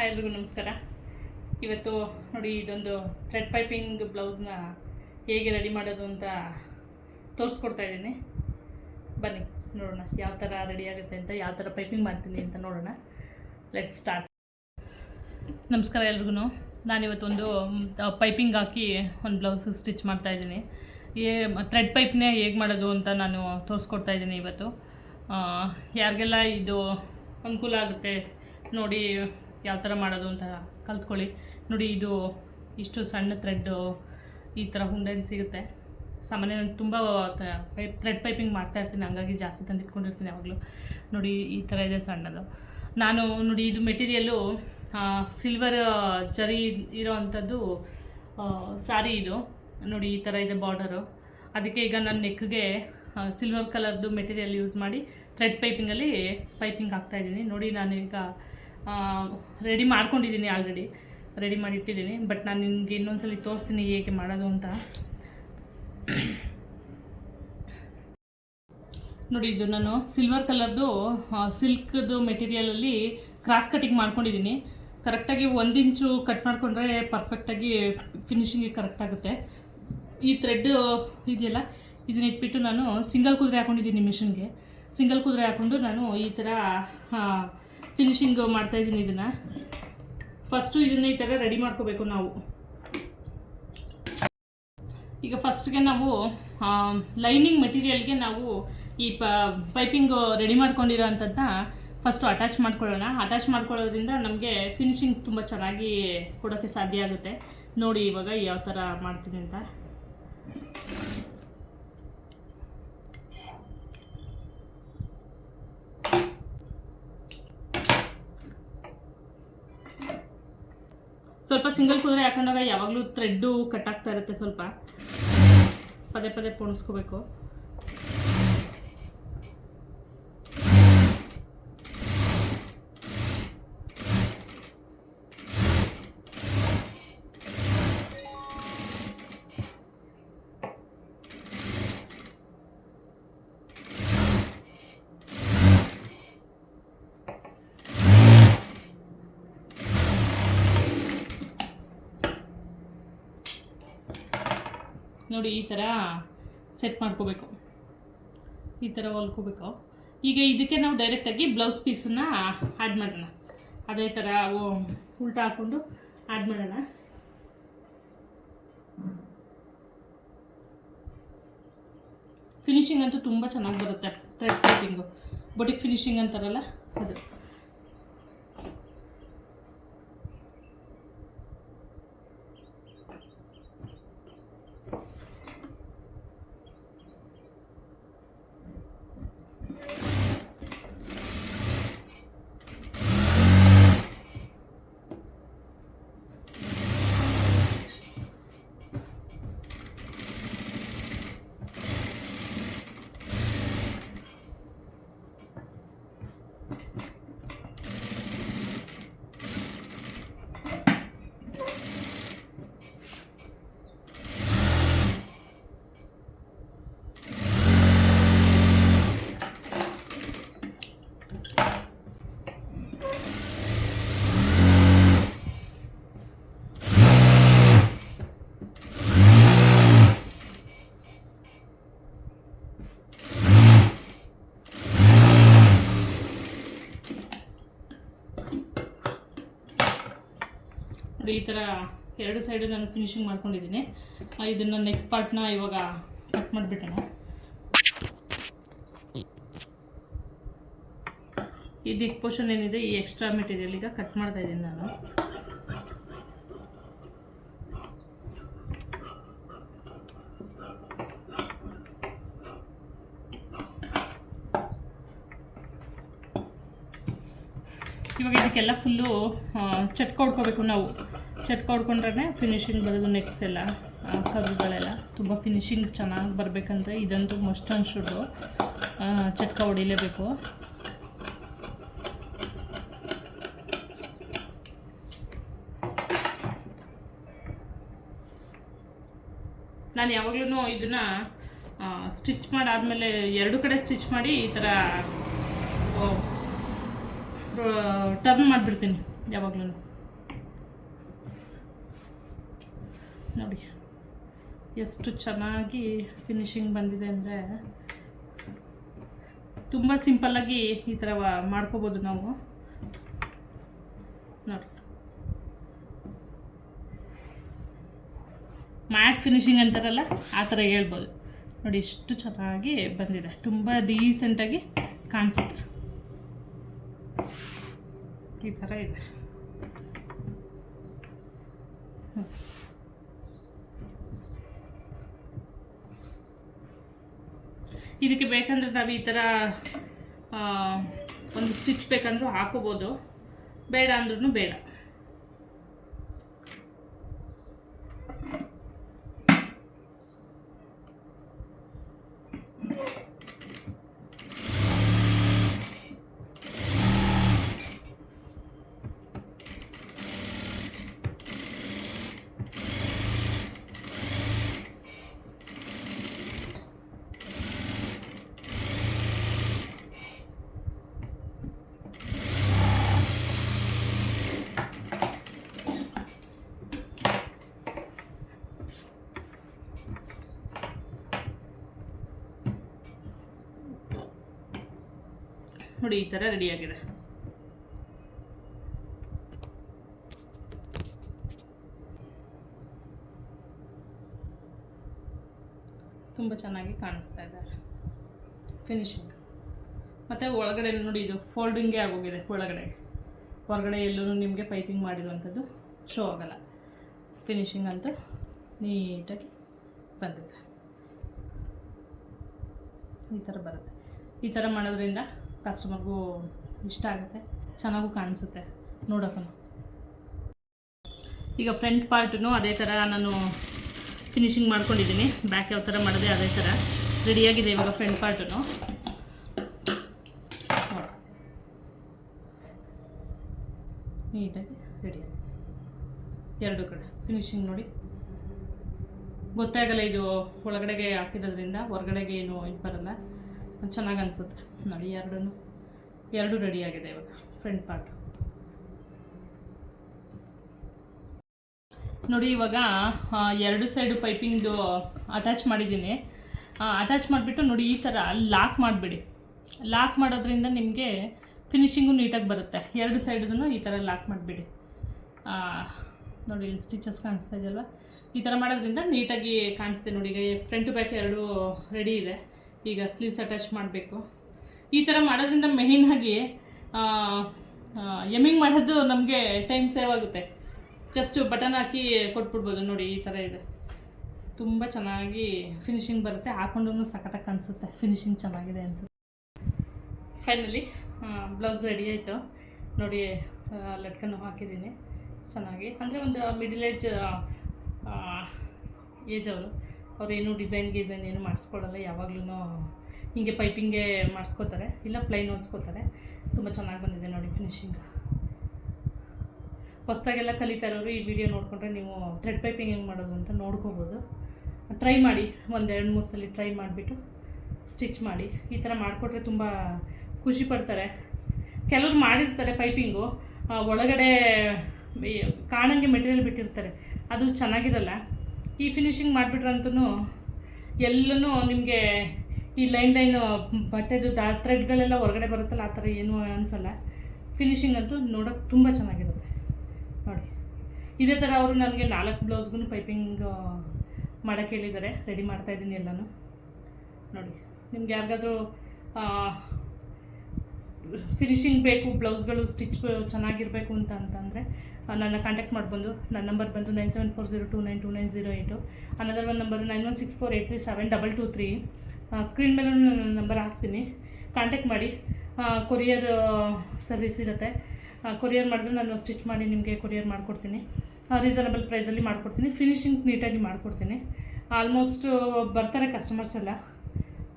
Hi ಎಲ್ರಿಗೂ ನಮಸ್ಕಾರ. ಇವತ್ತು ನೋಡಿ ಇದೊಂದು ಥ್ರೆಡ್ ಪೈಪಿಂಗ್ ಬ್ಲೌಸ್ನ ಹೇಗೆ ರೆಡಿ ಮಾಡೋದು ಅಂತ ತೋರಿಸ್ಕೊಡ್ತಾ ಇದ್ದೀನಿ. ಬನ್ನಿ, ನೋಡೋಣ ಯಾವ ಥರ ರೆಡಿ ಆಗುತ್ತೆ ಅಂತ, ಯಾವ ಥರ ಪೈಪಿಂಗ್ ಮಾಡ್ತೀನಿ ಅಂತ ನೋಡೋಣ. ಲೆಟ್ ಸ್ಟಾರ್ಟ್ ನಮಸ್ಕಾರ ಎಲ್ರಿಗೂ. ನಾನಿವತ್ತೊಂದು ಪೈಪಿಂಗ್ ಹಾಕಿ ಒಂದು ಬ್ಲೌಸ್ ಸ್ಟಿಚ್ ಮಾಡ್ತಾ ಇದ್ದೀನಿ. ಏ ಥ್ರೆಡ್ ಪೈಪ್ನೇ ಹೇಗೆ ಮಾಡೋದು ಅಂತ ನಾನು ತೋರಿಸ್ಕೊಡ್ತಾ ಇದ್ದೀನಿ ಇವತ್ತು. ಯಾರಿಗೆಲ್ಲ ಇದು ಅನುಕೂಲ ಆಗುತ್ತೆ ನೋಡಿ ಯಾವ ಥರ ಮಾಡೋದು ಅಂತ ಕಲ್ತ್ಕೊಳ್ಳಿ. ನೋಡಿ, ಇದು ಇಷ್ಟು ಸಣ್ಣ ಥ್ರೆಡ್ಡು ಈ ಥರ ಹುಂಡೆನ ಸಿಗುತ್ತೆ. ಸಾಮಾನ್ಯ ನಾನು ತುಂಬ ಪೈಪ್ ಥ್ರೆಡ್ ಪೈಪಿಂಗ್ ಮಾಡ್ತಾ ಇರ್ತೀನಿ, ಹಂಗಾಗಿ ಜಾಸ್ತಿ ತಂದು ಇಟ್ಕೊಂಡಿರ್ತೀನಿ ಯಾವಾಗಲೂ. ನೋಡಿ, ಈ ಥರ ಇದೆ ಸಣ್ಣದು. ನಾನು ನೋಡಿ, ಇದು ಮೆಟೀರಿಯಲ್ಲು ಸಿಲ್ವರ್ ಜರಿ ಇರೋ ಅಂಥದ್ದು ಸಾರಿ ಇದು. ನೋಡಿ, ಈ ಥರ ಇದೆ ಬಾರ್ಡರು ಅದಕ್ಕೆ ಈಗ ನನ್ನ ನೆಕ್ಗೆ ಸಿಲ್ವರ್ ಕಲರ್ದು ಮೆಟೀರಿಯಲ್ ಯೂಸ್ ಮಾಡಿ ಥ್ರೆಡ್ ಪೈಪಿಂಗಲ್ಲಿ ಪೈಪಿಂಗ್ ಹಾಕ್ತಾಯಿದ್ದೀನಿ ನೋಡಿ ನಾನು ಈಗ ರೆಡಿ ಮಾಡ್ಕೊಂಡಿದ್ದೀನಿ ಆಲ್ರೆಡಿ ರೆಡಿ ಮಾಡಿ ಇಟ್ಟಿದ್ದೀನಿ ಬಟ್ ನಾನು ನಿಮಗೆ ಇನ್ನೊಂದ್ಸಲಿ ತೋರಿಸ್ತೀನಿ ಹೇಗೆ ಮಾಡೋದು ಅಂತ. ನೋಡಿ, ಇದು ನಾನು ಸಿಲ್ವರ್ ಕಲರ್ದು ಸಿಲ್ಕ್ದು ಮೆಟೀರಿಯಲಲ್ಲಿ ಕ್ರಾಸ್ ಕಟಿಂಗ್ ಮಾಡ್ಕೊಂಡಿದ್ದೀನಿ ಕರೆಕ್ಟಾಗಿ ಒಂದು ಇಂಚು ಕಟ್ ಮಾಡಿಕೊಂಡ್ರೆ ಪರ್ಫೆಕ್ಟಾಗಿ ಫಿನಿಶಿಂಗಿಗೆ ಕರೆಕ್ಟ್ ಆಗುತ್ತೆ. ಈ ಥ್ರೆಡ್ ಇದೆಯಲ್ಲ, ಇದನ್ನ ಇಟ್ಬಿಟ್ಟು ನಾನು ಸಿಂಗಲ್ ಕುದುರೆ ಹಾಕೊಂಡಿದ್ದೀನಿ ಮಿಷಿನ್ಗೆ ಸಿಂಗಲ್ ಕುದುರೆ ಹಾಕ್ಕೊಂಡು ನಾನು ಈ ಥರ ಫಿನಿಶಿಂಗ್ ಮಾಡ್ತಾಯಿದ್ದೀನಿ ಇದನ್ನು. ಫಸ್ಟು ಇದನ್ನು ಈ ಥರ ರೆಡಿ ಮಾಡ್ಕೋಬೇಕು ನಾವು. ಈಗ ಫಸ್ಟ್ಗೆ ನಾವು ಲೈನಿಂಗ್ ಮೆಟೀರಿಯಲ್ಗೆ ನಾವು ಈ ಪೈಪಿಂಗ್ ರೆಡಿ ಮಾಡ್ಕೊಂಡಿರೋ ಅಂಥದ್ದನ್ನ ಫಸ್ಟು ಅಟ್ಯಾಚ್ ಮಾಡ್ಕೊಳ್ಳೋಣ. ಅಟ್ಯಾಚ್ ಮಾಡ್ಕೊಳ್ಳೋದ್ರಿಂದ ನಮಗೆ ಫಿನಿಶಿಂಗ್ ತುಂಬ ಚೆನ್ನಾಗಿ ಕೊಡೋಕ್ಕೆ ಸಾಧ್ಯ ಆಗುತ್ತೆ. ನೋಡಿ ಇವಾಗ ಯಾವ ಥರ ಮಾಡ್ತೀನಿ ಅಂತ. ಸ್ವಲ್ಪ ಸಿಂಗಲ್ ಕುದುರೆ ಹಾಕೊಂಡಾಗ ಯಾವಾಗಲೂ ಥ್ರೆಡ್ಡು ಕಟ್ ಆಗ್ತಾ ಇರುತ್ತೆ ಸ್ವಲ್ಪ. ಪದೇ ಪದೇ ಪೋಣಿಸ್ಕೋಬೇಕು. ನೋಡಿ ಈ ಥರ ಸೆಟ್ ಮಾಡ್ಕೋಬೇಕು. ಈ ಥರ ಹೊಲ್ಕೋಬೇಕು ಈಗ ಇದಕ್ಕೆ ನಾವು ಡೈರೆಕ್ಟಾಗಿ ಬ್ಲೌಸ್ ಪೀಸನ್ನ ಆ್ಯಡ್ ಮಾಡೋಣ. ಅದೇ ಥರ ಉಲ್ಟ ಹಾಕ್ಕೊಂಡು ಆ್ಯಡ್ ಮಾಡೋಣ. ಫಿನಿಶಿಂಗ್ ಅಂತೂ ತುಂಬ ಚೆನ್ನಾಗಿ ಬರುತ್ತೆ. ಥ್ರೆಡ್ ಕಟ್ಟಿಂಗು ಬೊಟಿಕ್ ಫಿನಿಶಿಂಗ್ ಅಂತಾರಲ್ಲ ಅದು. ಈ ಥರ ಎರಡು ಸೈಡು ನಾನು ಫಿನಿಶಿಂಗ್ ಮಾಡ್ಕೊಂಡಿದ್ದೀನಿ. ಇದನ್ನು ನೆಕ್ ಪಾರ್ಟ್ನ ಇವಾಗ ಕಟ್ ಮಾಡಿಬಿಟ್ಟೆ ಈ ನೆಕ್ ಪೋರ್ಷನ್ ಏನಿದೆ, ಈ ಎಕ್ಸ್ಟ್ರಾ ಮೆಟೀರಿಯಲ್ ಈಗ ಕಟ್ ಮಾಡ್ತಾ ಇದ್ದೀನಿ ನಾನು. ಇವಾಗ ಇದಕ್ಕೆಲ್ಲ ಫುಲ್ಲು ಚಟ್ಕೊಡ್ಕೋಬೇಕು ನಾವು. ಚಟ್ಕ ಹೊಡ್ಕೊಂಡ್ರೆ ಫಿನಿಶಿಂಗ್ ಬರೋದು ನೆಕ್ಸ್ ಎಲ್ಲ ಕರುಗಳೆಲ್ಲ ತುಂಬ ಫಿನಿಶಿಂಗ್ ಚೆನ್ನಾಗಿ ಬರಬೇಕಂದ್ರೆ ಇದಂತೂ ಮಸ್ಟ್ ಅನ್ಸುಡು ಚಟ್ಕ ಹೊಡಿಲೇಬೇಕು ನಾನು ಯಾವಾಗ್ಲೂ ಇದನ್ನು ಸ್ಟಿಚ್ ಮಾಡಾದಮೇಲೆ ಎರಡು ಕಡೆ ಸ್ಟಿಚ್ ಮಾಡಿ ಈ ಥರ ಟರ್ನ್ ಮಾಡಿಬಿಡ್ತೀನಿ ಯಾವಾಗಲೂ ನೋಡಿ. ಎಷ್ಟು ಚೆನ್ನಾಗಿ ಫಿನಿಶಿಂಗ್ ಬಂದಿದೆ ಅಂದರೆ ತುಂಬ ಸಿಂಪಲ್ಲಾಗಿ ಈ ಥರ ಮಾಡ್ಕೋಬೋದು ನಾವು. ನೋಡಿ. ಮ್ಯಾಟ್ ಫಿನಿಶಿಂಗ್ ಅಂತಾರಲ್ಲ, ಆ ಥರ ಹೇಳ್ಬೋದು. ನೋಡಿ ಇಷ್ಟು ಚೆನ್ನಾಗಿ ಬಂದಿದೆ. ತುಂಬ ಡೀಸೆಂಟಾಗಿ ಕಾಣಿಸುತ್ತೆ. ಈ ಥರ ಇದೆ. ಇದಕ್ಕೆ ಬೇಕಂದ್ರೆ ನಾವು ಈ ಥರ ಒಂದು ಸ್ಟಿಚ್ ಬೇಕಂದ್ರೂ ಹಾಕೋಬೋದು. ಬೇಡ ಅಂದ್ರೂ ಬೇಡ. ನೋಡಿ, ಈ ಥರ ರೆಡಿಯಾಗಿದೆ ತುಂಬ ಚೆನ್ನಾಗಿ ಕಾಣಿಸ್ತಾ ಇದೆ. ಫಿನಿಶಿಂಗ್ ಮತ್ತು ಒಳಗಡೆ ನೋಡಿ, ಇದು ಫೋಲ್ಡಿಂಗೇ ಆಗೋಗಿದೆ ಒಳಗಡೆ. ಹೊರಗಡೆ ಎಲ್ಲೂ ನಿಮಗೆ ಪೈಪಿಂಗ್ ಮಾಡಿರುವಂಥದ್ದು ಶೋ ಆಗಲ್ಲ. ಫಿನಿಶಿಂಗ್ ಅಂತೂ ನೀಟಾಗಿ ಬಂದಿದೆ. ಈ ಥರ ಬರುತ್ತೆ. ಈ ಥರ ಮಾಡೋದ್ರಿಂದ ಕಸ್ಟಮರ್ಗೂ ಇಷ್ಟ ಆಗುತ್ತೆ. ಚೆನ್ನಾಗೂ ಕಾಣಿಸುತ್ತೆ. ನೋಡೋಕ್ಕೂ ಈಗ ಫ್ರಂಟ್ ಪಾರ್ಟು ಅದೇ ಥರ ನಾನು ಫಿನಿಶಿಂಗ್ ಮಾಡ್ಕೊಂಡಿದ್ದೀನಿ. ಬ್ಯಾಕ್ ಯಾವ ಥರ ಮಾಡಿದೆ ಅದೇ ಥರ ರೆಡಿಯಾಗಿದೆ ಇವಾಗ ಫ್ರಂಟ್ ಪಾರ್ಟು ನೀಟಾಗಿ ರೆಡಿ ಎರಡು ಕಡೆ. ಫಿನಿಶಿಂಗ್ ನೋಡಿ. ಗೊತ್ತಾಗಲ್ಲ ಇದು ಒಳಗಡೆಗೆ ಹಾಕಿರೋದ್ರಿಂದ ಹೊರಗಡೆಗೆ ಏನು ಇದು ಬರಲ್ಲ. ಚೆನ್ನಾಗಿ ಅನಿಸುತ್ತೆ. ನೋಡಿ ಎರಡೂ ಎರಡು ರೆಡಿಯಾಗಿದೆ ಇವಾಗ ಫ್ರಂಟ್ ಪಾರ್ಟ್ ನೋಡಿ, ಇವಾಗ ಎರಡು ಸೈಡು ಪೈಪಿಂಗ್ದು ಅಟ್ಯಾಚ್ ಮಾಡಿದ್ದೀನಿ. ಅಟ್ಯಾಚ್ ಮಾಡಿಬಿಟ್ಟು ನೋಡಿ, ಈ ಥರ ಲಾಕ್ ಮಾಡಿಬಿಡಿ. ಲಾಕ್ ಮಾಡೋದ್ರಿಂದ ನಿಮಗೆ ಫಿನಿಶಿಂಗು ನೀಟಾಗಿ ಬರುತ್ತೆ. ಎರಡು ಸೈಡನ್ನು ಈ ಥರ ಲಾಕ್ ಮಾಡಿಬಿಡಿ. ನೋಡಿ ಸ್ಟಿಚಸ್ ಕಾಣಿಸ್ತಾ ಇದೆಯಲ್ವ ಈ ಥರ ಮಾಡೋದ್ರಿಂದ ನೀಟಾಗಿ ಕಾಣಿಸುತ್ತೆ ನೋಡಿ, ಈಗ ಫ್ರಂಟ್ ಬ್ಯಾಕ್ ಎರಡು ರೆಡಿ ಇದೆ. ಈಗ ಸ್ಲೀವ್ಸ್ ಅಟ್ಯಾಚ್ ಮಾಡಬೇಕು. ಈ ಥರ ಮಾಡೋದ್ರಿಂದ ಮೇಯ್ನಾಗಿ ಎಮ್ಮಿಂಗ್ ಮಾಡೋದು ನಮಗೆ ಟೈಮ್ ಸೇವ್ ಆಗುತ್ತೆ. ಜಸ್ಟ್ ಬಟನ್ ಹಾಕಿ ಕೊಟ್ಬಿಡ್ಬೋದು ನೋಡಿ, ಈ ಥರ ಇದೆ. ತುಂಬ ಚೆನ್ನಾಗಿ ಫಿನಿಶಿಂಗ್ ಬರುತ್ತೆ. ಹಾಕೊಂಡ್ರೂ ಸಖತ್ತಾಗಿ ಅನಿಸುತ್ತೆ ಫಿನಿಶಿಂಗ್ ಚೆನ್ನಾಗಿದೆ ಅನಿಸುತ್ತೆ. ಫೈನಲಿ ಬ್ಲೌಸ್ ರೆಡಿ ಆಯಿತು. ನೋಡಿ ಲಟ್ಕನ್ನು ಹಾಕಿದ್ದೀನಿ. ಚೆನ್ನಾಗಿ. ಅಂದರೆ ಒಂದು ಮಿಡಿಲ್ ಏಜ್ ಏಜ್ ಅವರು. ಅವ್ರೇನು ಡಿಸೈನ್ ಗಿಸೈನ್ ಏನು ಮಾಡಿಸ್ಕೊಡಲ್ಲ ಯಾವಾಗ್ಲೂ ಹೀಗೆ ಪೈಪಿಂಗೆ ಮಾಡಿಸ್ಕೋತಾರೆ, ಇಲ್ಲ ಪ್ಲೈನ್ ಹೊಲ್ಸ್ಕೋತಾರೆ. ತುಂಬ ಚೆನ್ನಾಗಿ ಬಂದಿದೆ ನೋಡಿ ಫಿನಿಶಿಂಗ್ ಹೊಸ್ದಾಗೆಲ್ಲ ಕಲಿತಾ ಇರೋರು ಈ ವಿಡಿಯೋ ನೋಡಿಕೊಂಡ್ರೆ ನೀವು ಥ್ರೆಡ್ ಪೈಪಿಂಗ್ ಹೆಂಗೆ ಮಾಡೋದು ಅಂತ ನೋಡ್ಕೋಬೋದು. ಟ್ರೈ ಮಾಡಿ ಒಂದು ಎರಡು ಮೂರು ಸಲ ಟ್ರೈ ಮಾಡಿಬಿಟ್ಟು ಸ್ಟಿಚ್ ಮಾಡಿ. ಈ ಥರ ಮಾಡಿಕೊಟ್ರೆ ತುಂಬ ಖುಷಿ ಪಡ್ತಾರೆ. ಕೆಲವ್ರು ಮಾಡಿರ್ತಾರೆ ಪೈಪಿಂಗು ಒಳಗಡೆ ಕಾಣಂಗೆ ಮೆಟೀರಿಯಲ್ ಬಿಟ್ಟಿರ್ತಾರೆ. ಅದು ಚೆನ್ನಾಗಿರಲ್ಲ. ಈ ಫಿನಿಶಿಂಗ್ ಮಾಡಿಬಿಟ್ರಂತೂ ಎಲ್ಲನೂ ನಿಮಗೆ ಈ ಲೈನ್ ಲೈನ್ ಬಟ್ಟೆದು ಆ ಥ್ರೆಡ್ಗಳೆಲ್ಲ ಹೊರಗಡೆ ಬರುತ್ತಲ್ಲ, ಆ ಥರ ಏನೂ ಅನಿಸಲ್ಲ. ಫಿನಿಶಿಂಗ್ ಅಂತೂ ನೋಡೋಕೆ ತುಂಬ ಚೆನ್ನಾಗಿರುತ್ತೆ. ನೋಡಿ. ಇದೇ ಥರ ಅವರು ನನಗೆ ನಾಲ್ಕು ಬ್ಲೌಸ್ಗೂ ಪೈಪಿಂಗ್ ಮಾಡೋಕ್ಕೆ ಹೇಳಿದ್ದಾರೆ. ರೆಡಿ ಮಾಡ್ತಾ ಇದ್ದೀನಿ ಎಲ್ಲನೂ. ನೋಡಿ. ನಿಮ್ಗೆ ಯಾರಿಗಾದ್ರೂ ಫಿನಿಶಿಂಗ್ ಬೇಕು, ಬ್ಲೌಸ್ಗಳು ಸ್ಟಿಚ್ ಚೆನ್ನಾಗಿರಬೇಕು ಅಂತ ಅಂತಂದರೆ ನನ್ನ ಕಾಂಟ್ಯಾಕ್ಟ್ ಮಾಡ್ಬೋದು, ನನ್ನ ನಂಬರ್ ಬಂದು nine seven four zero two nine two nine zero eight. Another one number nine one six four eight three seven double two three. Screen ಮೇಲೆ ನನ್ನ ನಂಬರ್ ಹಾಕ್ತೀನಿ. ಕಾಂಟ್ಯಾಕ್ಟ್ ಮಾಡಿ. ಕೊರಿಯರ್ ಸರ್ವಿಸ್ ಇರುತ್ತೆ. ಕೊರಿಯರ್ ಮಾಡಿದ್ರೆ ನಾನು ಸ್ಟಿಚ್ ಮಾಡಿ ನಿಮಗೆ ಕೊರಿಯರ್ ಮಾಡಿಕೊಡ್ತೀನಿ. ರೀಸನಬಲ್ ಪ್ರೈಸಲ್ಲಿ ಮಾಡಿಕೊಡ್ತೀನಿ. ಫಿನಿಶಿಂಗ್ ನೀಟಾಗಿ ಮಾಡಿಕೊಡ್ತೀನಿ. ಆಲ್ಮೋಸ್ಟ್ ಬರ್ತಾರೆ ಕಸ್ಟಮರ್ಸ್ ಎಲ್ಲ.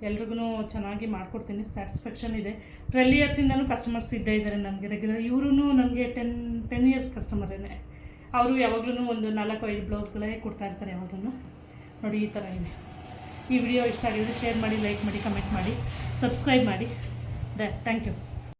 ಎಲ್ರಿಗೂ ಚೆನ್ನಾಗಿ ಮಾಡಿಕೊಡ್ತೀನಿ. ಸ್ಯಾಟಿಸ್ಫ್ಯಾಕ್ಷನ್ ಇದೆ. ಟ್ವೆಲ್ ಇಯರ್ಸಿಂದನೂ ಕಸ್ಟಮರ್ಸ್ ಇದ್ದೇ ಇದ್ದಾರೆ ನನಗೆ. ರೆಗ್ಯುಲರ್ ಇವರು ನನಗೆ ಟೆನ್ ಟೆನ್ ಇಯರ್ಸ್ ಕಸ್ಟಮರೇನೆ ಅವರು ಯಾವಾಗಲೂ ಒಂದು ನಾಲ್ಕು, ಐದು ಬ್ಲೌಸ್ಗಳೇ ಕೊಡ್ತಾ ಇರ್ತಾರೆ ಯಾವಾಗಲೂ ನೋಡಿ ಈ ಥರ ಇದೆ. ಈ ವಿಡಿಯೋ ಇಷ್ಟ ಆಗಿದ್ದರೆ ಶೇರ್ ಮಾಡಿ ಲೈಕ್ ಮಾಡಿ ಕಮೆಂಟ್ ಮಾಡಿ ಸಬ್ಸ್ಕ್ರೈಬ್ ಮಾಡಿ. ದ ಥ್ಯಾಂಕ್ ಯು